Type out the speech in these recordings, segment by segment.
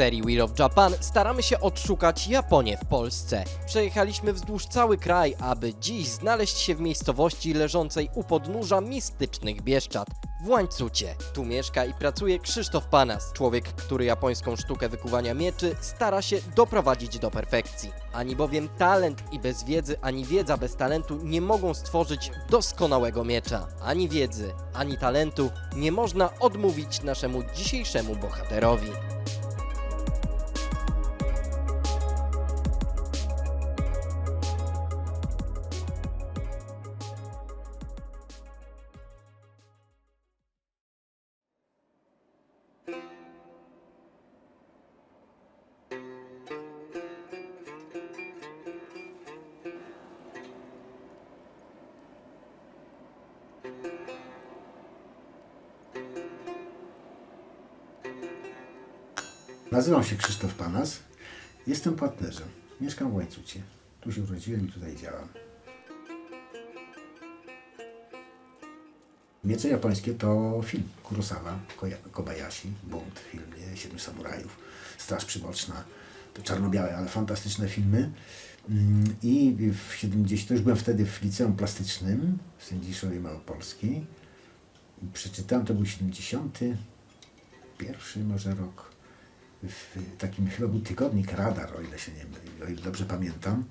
serii Wheel of Japan staramy się odszukać Japonię w Polsce. Przejechaliśmy wzdłuż cały kraj, aby dziś znaleźć się w miejscowości leżącej u podnóża mistycznych Bieszczad. W Łańcucie. Tu mieszka i pracuje Krzysztof Panas, człowiek, który japońską sztukę wykuwania mieczy stara się doprowadzić do perfekcji. Ani bowiem talent i bez wiedzy, ani wiedza bez talentu nie mogą stworzyć doskonałego miecza. Ani wiedzy, ani talentu nie można odmówić naszemu dzisiejszemu bohaterowi. Nazywam się Krzysztof Panas. Jestem płatnerzem. Mieszkam w Łańcucie. Tu się urodziłem i tutaj działam. Miecze japońskie to film Kurosawa, Kobayashi, Bunt, film? Siedmiu Samurajów, Straż Przyboczna. To czarno-białe, ale fantastyczne filmy. Mm, I w 70, to już byłem wtedy w liceum plastycznym w Sędziszowie Małopolskiej. Przeczytałem, to był 71 może rok w takim chyba był tygodnik Radar, o ile się nie myli, o ile dobrze pamiętam.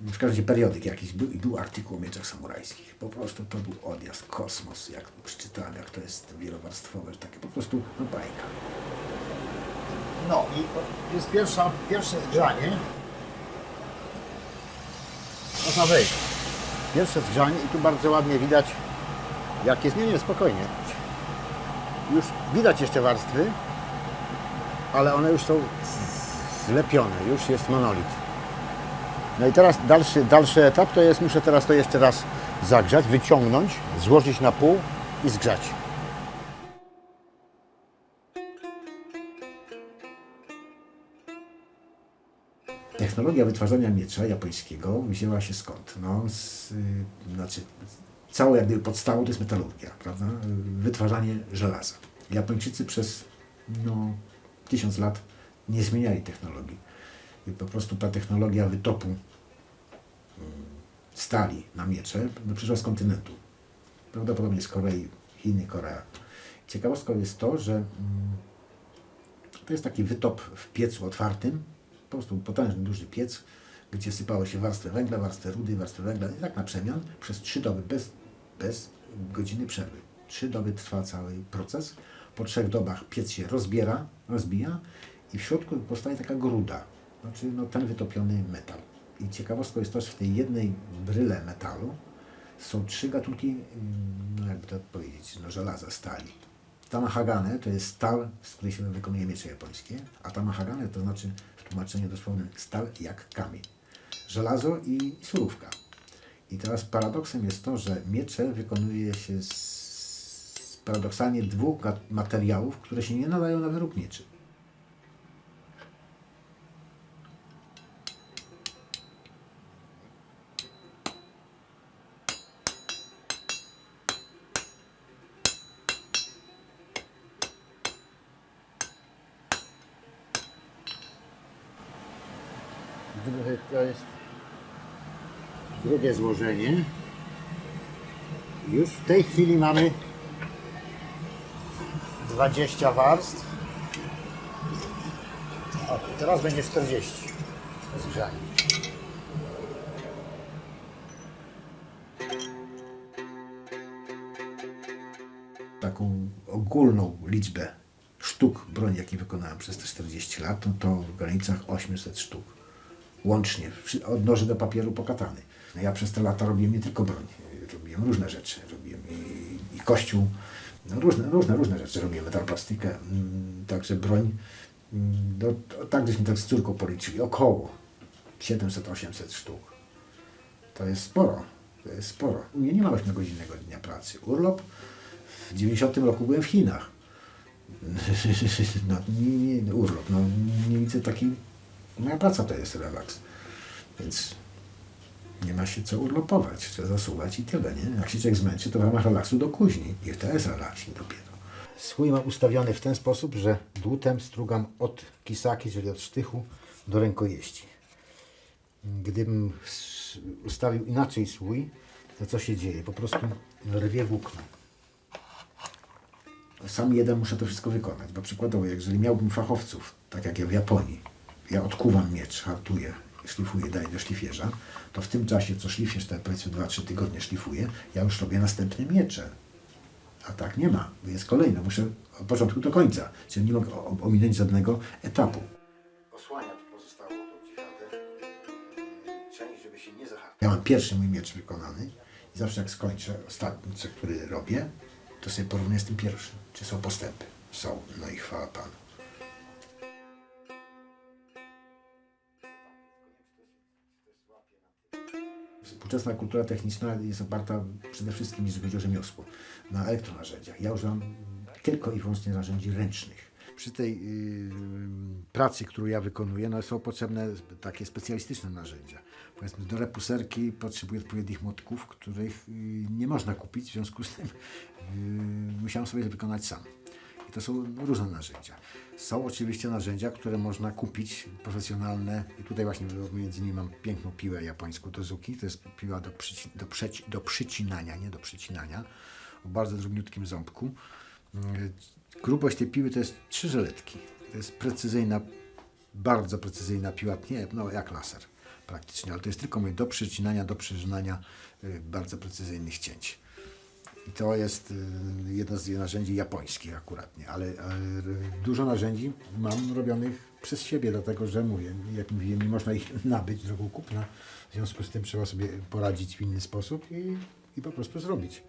W każdym razie periodyk jakiś był i był artykuł o mieczach samurajskich. Po prostu to był odjazd, kosmos, jak przeczytałem, jak to jest wielowarstwowe, takie po prostu no bajka. No i jest pierwsza, pierwsze zgrzanie. Można wejść. Pierwsze zgrzanie i tu bardzo ładnie widać, jak jest, nie, nie, spokojnie. Już widać jeszcze warstwy, ale one już są zlepione, już jest monolit. No i teraz dalszy, dalszy etap to jest, muszę teraz to jeszcze raz zagrzać, wyciągnąć, złożyć na pół i zgrzać. Technologia wytwarzania miecza japońskiego wzięła się skąd? No, z, y, znaczy, całą jak podstawą to jest metalurgia, prawda? Wytwarzanie żelaza. Japończycy przez no, tysiąc lat nie zmieniali technologii. I po prostu ta technologia wytopu mm, stali na miecze no, przyszła z kontynentu. Prawdopodobnie z Korei, Chiny, Korea. Ciekawostką jest to, że mm, to jest taki wytop w piecu otwartym, po prostu potężny, duży piec, gdzie sypało się warstwę węgla, warstwę rudy, warstwę węgla i tak na przemian przez trzy doby, bez, bez godziny przerwy. Trzy doby trwa cały proces. Po trzech dobach piec się rozbiera, rozbija i w środku powstaje taka gruda, znaczy no, ten wytopiony metal. I ciekawostką jest to, że w tej jednej bryle metalu są trzy gatunki, ym, no jakby to powiedzieć, no, żelaza, stali. Tamahagane to jest stal, z której się wykonuje miecze japońskie, a tamahagane to znaczy w tłumaczeniu dosłownym stal jak kamień. Żelazo i surówka. I teraz paradoksem jest to, że miecze wykonuje się z paradoksalnie dwóch materiałów, które się nie nadają na. Drugie to jest drugie złożenie. Już w tej chwili mamy 20 warstw. Teraz będzie 40 zgrzanie. taką ogólną liczbę sztuk broni, jakie wykonałem przez te 40 lat, no to w granicach 800 sztuk. Łącznie, od noży do papieru pokatany. No ja przez te lata robiłem nie tylko broń, robiłem różne rzeczy. Robiłem i, i kościół, no różne, różne, różne rzeczy. Robiłem metalplastykę, mm, także broń. mm, No, tak żeśmy tak z córką policzyli, około 700-800 sztuk. To jest sporo, to jest sporo. U mnie nie ma 8-godzinnego dnia pracy. Urlop w 90 roku byłem w Chinach. No, nie, nie, urlop, no nie widzę takiej... Moja praca to jest relaks. Więc nie ma się co urlopować. Trzeba zasuwać i tyle, nie? Jak się człowiek zmęczy, to w ramach relaksu do kuźni. Niech to jest relaksik dopiero. Swój mam ustawiony w ten sposób, że dłutem strugam od kisaki, czyli od sztychu do rękojeści. Gdybym ustawił inaczej słój, to co się dzieje? Po prostu rwie włókno. Sam jeden muszę to wszystko wykonać, bo przykładowo, jeżeli miałbym fachowców, tak jak ja w Japonii, ja odkuwam miecz, hartuję, szlifuję, daję do szlifierza, to w tym czasie, co szlifierz te powiedzmy 2-3 tygodnie szlifuje, ja już robię następne miecze. A tak nie ma, bo jest kolejne, muszę od początku do końca, czyli nie mogę ominąć żadnego etapu. Osłania tu pozostało tą dżihadę, część, żeby się nie zahaczyć. Ja mam pierwszy mój miecz wykonany i zawsze jak skończę, ostatni, co, który robię, to sobie porównuję z tym pierwszym, czy są postępy. Są, no i chwała Panu. Współczesna kultura techniczna jest oparta przede wszystkim, jeżeli chodzi o rzemiosło, na elektronarzędziach. Ja używam tylko i wyłącznie narzędzi ręcznych. Przy tej yy, pracy, którą ja wykonuję, no są potrzebne takie specjalistyczne narzędzia. Powiedzmy, do repuserki potrzebuję odpowiednich motków, których yy, nie można kupić, w związku z tym yy, musiałem sobie wykonać sam. To są różne narzędzia. Są oczywiście narzędzia, które można kupić, profesjonalne. I tutaj właśnie między innymi mam piękną piłę japońską Dozuki. To jest piła do, przyci- do, przeci- do przycinania, nie do przycinania, o bardzo drobniutkim ząbku. Yy, Grubość tej piły to jest trzy żeletki. To jest precyzyjna, bardzo precyzyjna piła, nie, no jak laser praktycznie, ale to jest tylko mówię, do przycinania, do przyrzynania yy, bardzo precyzyjnych cięć. I to jest y, jedno z narzędzi japońskich akurat, nie? ale y, dużo narzędzi mam robionych przez siebie, dlatego że mówię, jak mówiłem, nie można ich nabyć drogą kupna, w związku z tym trzeba sobie poradzić w inny sposób i, i po prostu zrobić.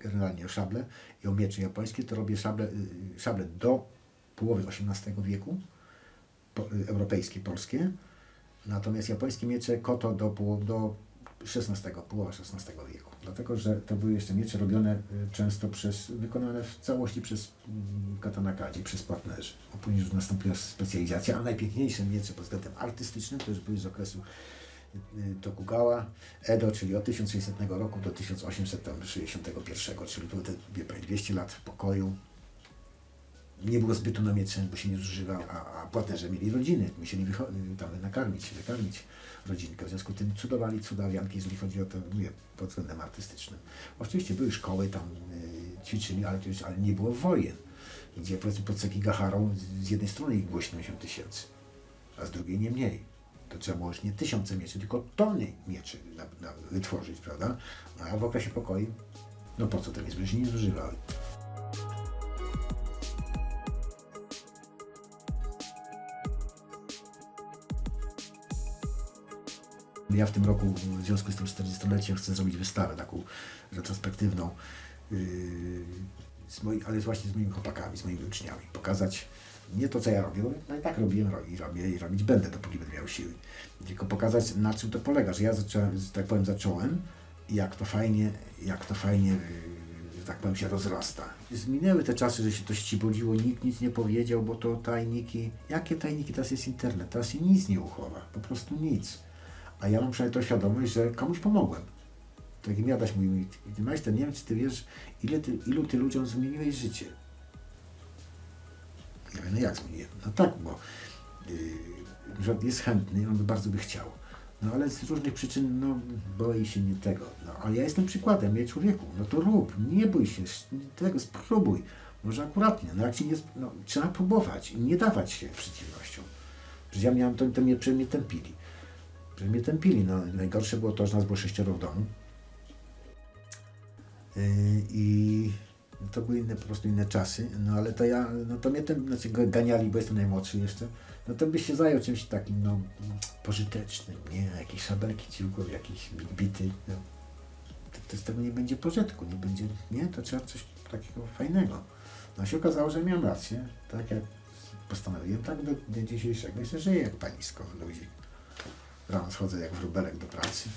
Generalnie o szable i o miecze japońskie, to robię szable, y, szable do połowy XVIII wieku, po, y, europejskie, polskie, Natomiast japońskie miecze koto do, poł- do XVI, połowa XVI wieku. Dlatego, że to były jeszcze miecze robione y, często przez, wykonane w całości przez mm, katanakadzie, przez partnerzy. A później już nastąpiła specjalizacja, a najpiękniejsze miecze pod względem artystycznym to już były z okresu y, Tokugawa, Edo, czyli od 1600 roku do 1861, czyli było te wie pani, 200 lat w pokoju, nie było zbytu na miecze, bo się nie zużywał, a, a płatnerze mieli rodziny, musieli y, tam nakarmić, wykarmić rodzinkę. W związku z tym cudowali cudawianki, jeżeli chodzi o to, mówię, pod względem artystycznym. Oczywiście były szkoły, tam y, ćwiczyli, ale, to ale nie było wojen, gdzie powiedzmy pod Sekigaharą z- z jednej strony ich było 70 tysięcy, a z drugiej nie mniej. To trzeba było już nie tysiące mieczy, tylko tony mieczy na, na, wytworzyć, prawda? A w okresie pokoju, no po co te miecze, się nie zużywały. Ja w tym roku, w związku z tym 40-leciem, chcę zrobić wystawę taką retrospektywną, yy, z moi, ale właśnie z moimi chłopakami, z moimi uczniami. Pokazać nie to, co ja robię, no i tak robiłem ro- i robię i robić będę, dopóki będę miał siły. Tylko pokazać, na czym to polega, że ja zacząłem, że tak powiem, zacząłem jak to fajnie, jak to fajnie, yy, że tak powiem, się rozrasta. Minęły te czasy, że się to ścibuliło, nikt nic nie powiedział, bo to tajniki. Jakie tajniki? Teraz jest internet, teraz się nic nie uchowa, po prostu nic. A ja mam przynajmniej tą świadomość, że komuś pomogłem. Tak mi Adaś mówił, mi, ty majster, nie wiem, czy ty wiesz, ile ty, ilu ty ludziom zmieniłeś życie. Ja mówię, no jak zmieniłem? No tak, bo yy, jest chętny, on bardzo by chciał. No ale z różnych przyczyn, no boi się nie tego. No ale ja jestem przykładem, ja człowieku, no to rób, nie bój się, tego spróbuj. Może akuratnie, no jak ci nie, no, trzeba próbować i nie dawać się przeciwnościom. Przecież ja miałem, to, to mnie, mnie tępili że mnie tępili. No, najgorsze było to, że nas było sześcioro w domu. Yy, I to były inne, po prostu inne czasy, no ale to ja, no to mnie ten, znaczy ganiali, bo jestem najmłodszy jeszcze, no to byś się zajął czymś takim, no, pożytecznym, nie, jakieś szabelki ci w głowie, jakieś bity, no. to, to z tego nie będzie pożytku, nie będzie, nie, to trzeba coś takiego fajnego. No się okazało, że miałem rację, tak jak postanowiłem, tak do dnia dzisiejszego jeszcze żyję jak panisko, ludzi. Rano schodzę jak wróbelek do pracy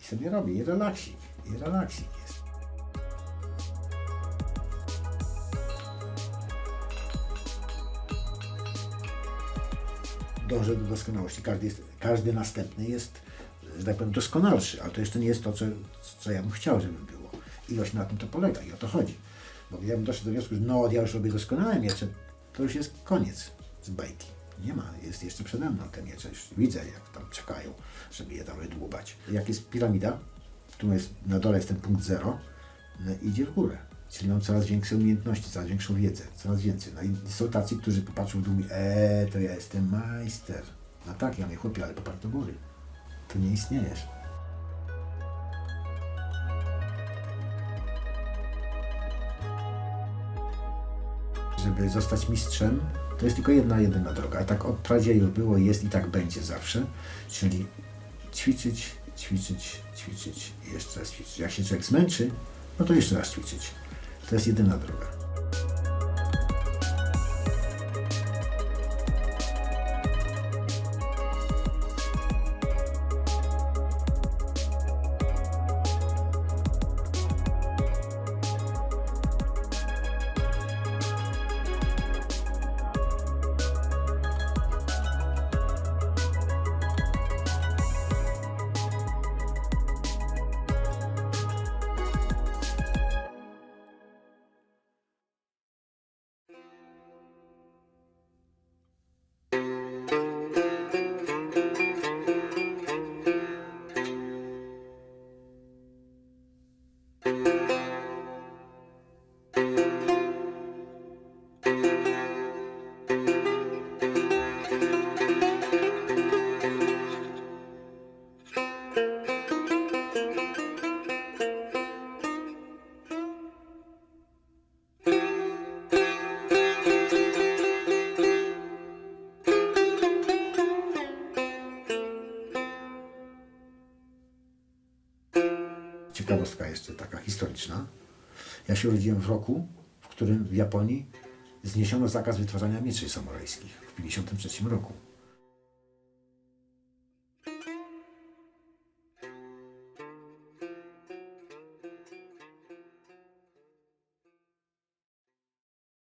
i sobie robię i relaksik, i relaksik jest. Dążę do doskonałości. Każdy, jest, każdy następny jest, że tak powiem, doskonalszy, ale to jeszcze nie jest to, co, co ja bym chciał, żeby było. I właśnie na tym to polega i o to chodzi. Bo ja bym doszedł do wniosku, że no ja już robię doskonałe miecze, to już jest koniec z bajki. Nie ma, jest jeszcze przede mną te miecze, już widzę jak tam czekają, żeby je tam wydłubać. Jak jest piramida, tu jest, na dole jest ten punkt zero, no, idzie w górę. Czyli mam coraz większe umiejętności, coraz większą wiedzę, coraz więcej. No i są tacy, którzy popatrzą w dół i eee, to ja jestem majster. No tak, ja mnie chłopie, ale popatrz do góry. To nie istniejesz. Żeby zostać mistrzem, to jest tylko jedna, jedyna droga. A tak od pradziejów było, jest i tak będzie zawsze. Czyli ćwiczyć, ćwiczyć, ćwiczyć i jeszcze raz ćwiczyć. Jak się człowiek zmęczy, no to jeszcze raz ćwiczyć. To jest jedyna droga. Ciekawostka jeszcze taka historyczna. Ja się urodziłem w roku, w którym w Japonii zniesiono zakaz wytwarzania mieczy samurajskich w 1953 roku.